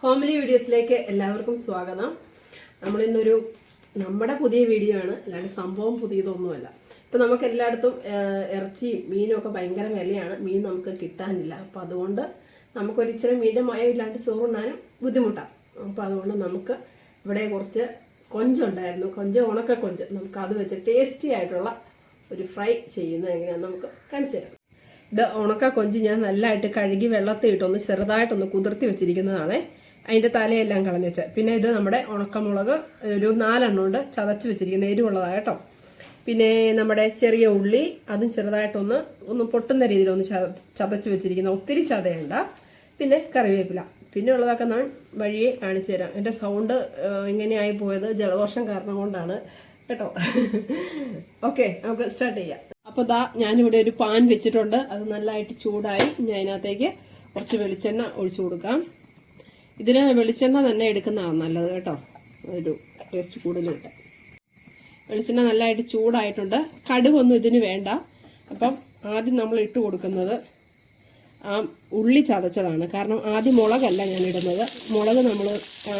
Homely വീഡിയോസിലേക്ക് എല്ലാവർക്കും സ്വാഗതം. നമ്മൾ ഇന്നൊരു നമ്മുടെ പുതിയ വീഡിയോ ആണ്. അല്ലാണ്ട് സംഭവം പുതിയതൊന്നുമല്ല. ഇപ്പം നമുക്ക് എല്ലായിടത്തും ഇറച്ചിയും മീനും ഒക്കെ ഭയങ്കര വിലയാണ്. മീൻ നമുക്ക് കിട്ടാനില്ല. അപ്പം അതുകൊണ്ട് നമുക്കൊരു ഇച്ചിരി മീന്റെ മയം ഇല്ലാണ്ട് ചോറുണ്ണാനും ബുദ്ധിമുട്ടാണ് അപ്പം അതുകൊണ്ട് നമുക്ക് ഇവിടെ കുറച്ച് കൊഞ്ചുണ്ടായിരുന്നു കൊഞ്ച് ഉണക്ക കൊഞ്ച് നമുക്ക് അത് വെച്ച് ടേസ്റ്റി ആയിട്ടുള്ള ഒരു ഫ്രൈ ചെയ്യുന്നത് എങ്ങനെയാണെന്ന് നമുക്ക് കാണിച്ചു തരാം. ഇത് ഉണക്ക കൊഞ്ച് ഞാൻ നല്ലതായിട്ട് കഴുകി വെള്ളത്തിൽ ഇട്ടൊന്ന് ചെറുതായിട്ടൊന്ന് കുതിർത്തി വെച്ചിരിക്കുന്നതാണ്. അതിന്റെ തലയെല്ലാം കളഞ്ഞുവെച്ച പിന്നെ ഇത് നമ്മുടെ ഉണക്കമുളക് ഒരു നാലെണ്ണം ഉണ്ട് ചതച്ച് വെച്ചിരിക്കുന്ന എരിവുള്ളതാണ് കേട്ടോ. പിന്നെ നമ്മുടെ ചെറിയ ഉള്ളി അതും ചെറുതായിട്ടൊന്ന് ഒന്ന് പൊട്ടുന്ന രീതിയിൽ ഒന്ന് ചത- ചതച്ച് വെച്ചിരിക്കുന്ന ഒത്തിരി ചതയുണ്ട. പിന്നെ കറിവേപ്പില. പിന്നെ ഉള്ളതൊക്കെ ഞാൻ വഴിയെ കാണിച്ചു തരാം. എന്റെ സൗണ്ട് ഇങ്ങനെയായി പോയത് ജലദോഷം കാരണം കൊണ്ടാണ് കേട്ടോ. ഓക്കെ നമുക്ക് സ്റ്റാർട്ട് ചെയ്യാം. അപ്പോൾ ദാ ഞാനിവിടെ ഒരു പാൻ വെച്ചിട്ടുണ്ട്. അത് നല്ലതായിട്ട് ചൂടായി. ഞാൻ അതിനകത്തേക്ക് കുറച്ച് വെളിച്ചെണ്ണ ഒഴിച്ചു കൊടുക്കാം. ഇതിന് വെളിച്ചെണ്ണ തന്നെ എടുക്കുന്നതാണ് നല്ലത് കേട്ടോ. ഒരു ടേസ്റ്റ് കൂടുതൽ വെളിച്ചെണ്ണ നല്ലതായിട്ട് ചൂടായിട്ടുണ്ട്. കടുകൊന്നും ഇതിന് വേണ്ട. അപ്പം ആദ്യം നമ്മൾ ഇട്ട് കൊടുക്കുന്നത് ആ ഉള്ളി ചതച്ചതാണ്. കാരണം ആദ്യം മുളകല്ല ഞാൻ ഇടുന്നത്. മുളക് നമ്മൾ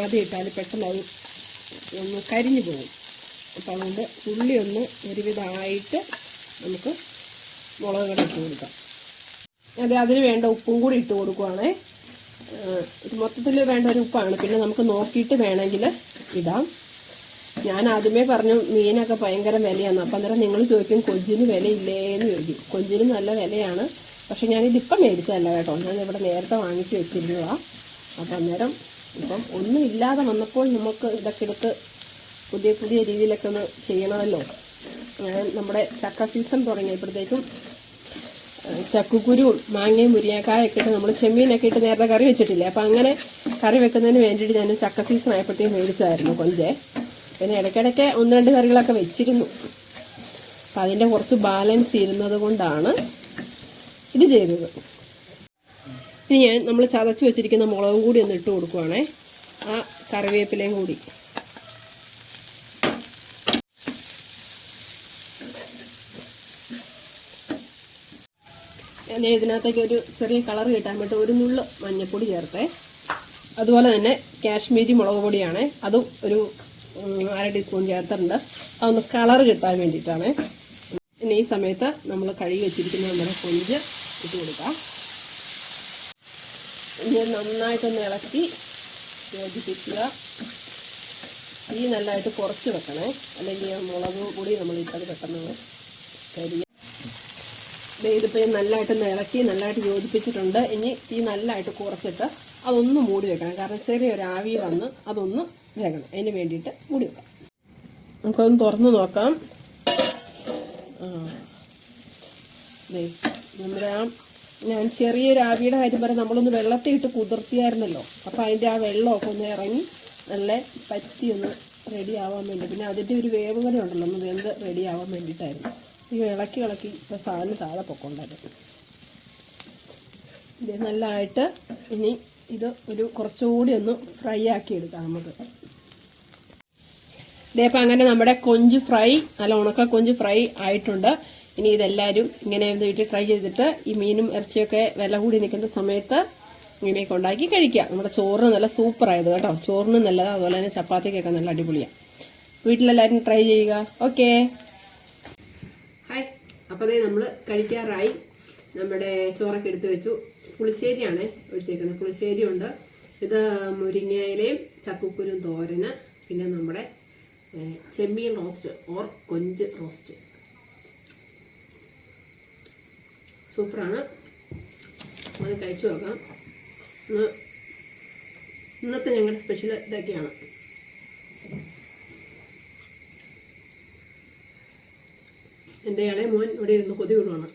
ആദ്യം ഇട്ടാൽ പെട്ടെന്ന് അത് ഒന്ന് കരിഞ്ഞു പോകും. അപ്പം അതുകൊണ്ട് ഉള്ളി ഒന്ന് ഒരുവിധമായിട്ട് നമുക്ക് മുളക് കൂടെ ഇട്ട് കൊടുക്കാം. അതെ അതിന് വേണ്ട ഉപ്പും കൂടി ഇട്ട് കൊടുക്കുവാണേ. മൊത്തത്തിൽ വേണ്ട ഒരു ഉപ്പാണ്. പിന്നെ നമുക്ക് നോക്കിയിട്ട് വേണമെങ്കിൽ ഇടാം. ഞാൻ ആദ്യമേ പറഞ്ഞു മീനൊക്കെ ഭയങ്കര വിലയാണ്. അപ്പം അന്നേരം നിങ്ങൾ ചോദിക്കും കൊഞ്ചിന് വിലയില്ലേ എന്ന് ചോദിക്കും. കൊഞ്ചിന് നല്ല വിലയാണ്. പക്ഷെ ഞാനിത് ഇപ്പം മേടിച്ചതല്ല കേട്ടോ. ഞാൻ ഇവിടെ നേരത്തെ വാങ്ങിച്ച് വെച്ചിരുന്നതാണ് അപ്പം അന്നേരം ഇപ്പം ഒന്നും ഇല്ലാതെ വന്നപ്പോൾ നമുക്ക് ഇതൊക്കെ എടുത്ത് പുതിയ പുതിയ രീതിയിലൊക്കെ ഒന്ന് ചെയ്യണമല്ലോ. നമ്മുടെ ചക്ക സീസൺ തുടങ്ങിയപ്പോഴത്തേക്കും ഏഹ് ചക്കുക്കുരുവും മാങ്ങയും മുരിങ്ങക്കായൊക്കെ ഇട്ട് നമ്മൾ ചെമ്മീനൊക്കെ ഇട്ട് നേരത്തെ കറി വെച്ചിട്ടില്ലേ? അപ്പം അങ്ങനെ കറി വെക്കുന്നതിന് വേണ്ടിയിട്ട് ഞാൻ ചക്ക സീസൺ ആയപ്പോഴത്തേക്കും മേടിച്ചതായിരുന്നു കൊഞ്ചേ. പിന്നെ ഇടയ്ക്കിടയ്ക്ക് ഒന്ന് രണ്ട് കറികളൊക്കെ വെച്ചിരുന്നു. അപ്പം അതിന്റെ കുറച്ച് ബാലൻസ് ഇരുന്നത് കൊണ്ടാണ് ഇത് ചെയ്തത്. ഇനി ഞാൻ നമ്മൾ ചതച്ച് വെച്ചിരിക്കുന്ന മുളകും കൂടി ഒന്ന് ഇട്ട് കൊടുക്കുവാണേ. ആ കറിവേപ്പിലയും കൂടി. ഞാൻ ഇതിനകത്തേക്ക് ഒരു ചെറിയ കളർ കിട്ടാൻ വേണ്ടി ഒരു നുള്ള് മഞ്ഞൾപ്പൊടി ചേർത്തേ. അതുപോലെ തന്നെ കാശ്മീരി മുളക് പൊടിയാണ്. അതും ഒരു അര ടീസ്പൂൺ ചേർത്തിട്ടുണ്ട്. അതൊന്ന് കളർ കിട്ടാൻ വേണ്ടിയിട്ടാണ്. പിന്നെ ഈ സമയത്ത് നമ്മൾ കഴുകി വെച്ചിരിക്കുന്ന നമ്മുടെ കൊഞ്ച് ഇട്ട് കൊടുക്കാം. ഇനി നന്നായിട്ടൊന്ന് ഇളക്കി യോജിപ്പിക്കുക. ഈ നല്ലതായിട്ട് കുറച്ച് വെക്കണേ. അല്ലെങ്കിൽ മുളക് പൊടി നമ്മൾ ഇട്ടത് പെട്ടെന്ന് കരിയ ഇതിപ്പോൾ ഞാൻ നല്ലതായിട്ട് ഇളക്കി നല്ലതായിട്ട് യോജിപ്പിച്ചിട്ടുണ്ട്. ഇനി തീ നല്ലതായിട്ട് കുറച്ചിട്ട് അതൊന്ന് മൂടി വെക്കണം. കാരണം ചെറിയൊരു ആവി വന്ന് അതൊന്ന് വേകണം. അതിന് വേണ്ടിയിട്ട് മൂടി വെക്കാം. നമുക്കൊന്ന് തുറന്ന് നോക്കാം. നമ്മുടെ ഞാൻ ചെറിയൊരു ആവിയുടെ കാര്യം പറയാം. നമ്മളൊന്ന് വെള്ളത്തിൽ ഇട്ട് കുതിർത്തിയായിരുന്നല്ലോ. അപ്പോൾ അതിന്റെ ആ വെള്ളമൊക്കെ ഒന്ന് ഇറങ്ങി നല്ല പറ്റി ഒന്ന് റെഡി ആവാൻ വേണ്ടി. പിന്നെ അതിന്റെ ഒരു വേവ് വരെ ഉണ്ടല്ലോ. ഒന്ന് വെന്ത് റെഡി ആവാൻ വേണ്ടിയിട്ടായിരുന്നു. ഈ ഇളക്കി ഇളക്കി ഇപ്പോൾ സാധനം താഴെ പൊക്കൊണ്ടായിരുന്നു ഇത് നല്ലതായിട്ട് ഇനി ഇത് ഒരു കുറച്ചുകൂടി ഒന്ന് ഫ്രൈ ആക്കി എടുക്കാം നമുക്ക്. ഇതേപ്പം അങ്ങനെ നമ്മുടെ കൊഞ്ച് ഫ്രൈ നല്ല ഉണക്ക കൊഞ്ച് ഫ്രൈ ആയിട്ടുണ്ട്. ഇനി ഇതെല്ലാവരും ഇങ്ങനെ ഒന്ന് വീട്ടിൽ ട്രൈ ചെയ്തിട്ട് ഈ മീനും ഇറച്ചിയൊക്കെ വില കൂടി നിൽക്കുന്ന സമയത്ത് ഇങ്ങനെയൊക്കെ ഉണ്ടാക്കി കഴിക്കാം നമ്മുടെ ചോറിന് നല്ല സൂപ്പറായത് കേട്ടോ. ചോറിന് നല്ലതാണ് അതുപോലെ തന്നെ ചപ്പാത്തിക്കൊക്കെ നല്ല അടിപൊളിയാണ് വീട്ടിലെല്ലാവരും ട്രൈ ചെയ്യുക. ഓക്കേ അപ്പോൾ അതേ നമ്മൾ കഴിക്കാറായി നമ്മുടെ ചോറൊക്കെ എടുത്തു വെച്ചു. പുളിശ്ശേരിയാണ് ഒഴിച്ചേക്കുന്നത്. പുളിശ്ശേരി ഉണ്ട് ഇത് മുരിങ്ങയിലയും ചക്കക്കുരും തോരന് പിന്നെ നമ്മുടെ ചെമ്മീൻ റോസ്റ്റ് ഓർ കൊഞ്ച് റോസ്റ്റ്. സൂപ്പറാണ്. അത് കഴിച്ചു നോക്കാം. ഇന്ന് ഇന്നത്തെ ഞങ്ങളുടെ സ്പെഷ്യൽ ഇതൊക്കെയാണ്. എന്റെ ഇളയ മോൻ ഇവിടെ ഇരുന്ന് കൊതി വിടുവാണ്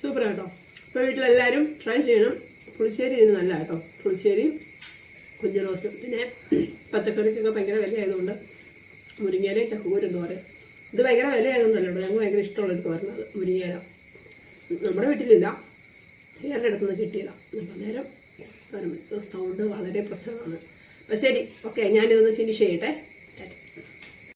സൂപ്പർ കേട്ടോ ഇപ്പോൾ വീട്ടിലെല്ലാവരും ട്രൈ ചെയ്യണം. പുളിശ്ശേരി ഇത് നല്ല കേട്ടോ പുളിശ്ശേരി കുഞ്ഞു റോസും പിന്നെ പച്ചക്കറിക്കൊക്കെ ഭയങ്കര വിലയായതുകൊണ്ട് മുരിങ്ങയില ചക്കക്കൂരും തോരൻ ഇത് ഭയങ്കര വിലയായതുകൊണ്ടല്ലോ ആയതുകൊണ്ടല്ലോ ഞങ്ങൾക്ക് ഭയങ്കര ഇഷ്ടമുള്ളൊരു തോരനത് മുരിങ്ങയില. നമ്മുടെ വീട്ടിലില്ല. വേറെ അടുത്തുനിന്ന് കിട്ടിയതാണ് അപ്പം നേരം സൗണ്ട് വളരെ പ്രശ്നമാണ്. അപ്പം ശരി ഓക്കെ ഞാനിതൊന്ന് ഫിനിഷ് ചെയ്യട്ടെ.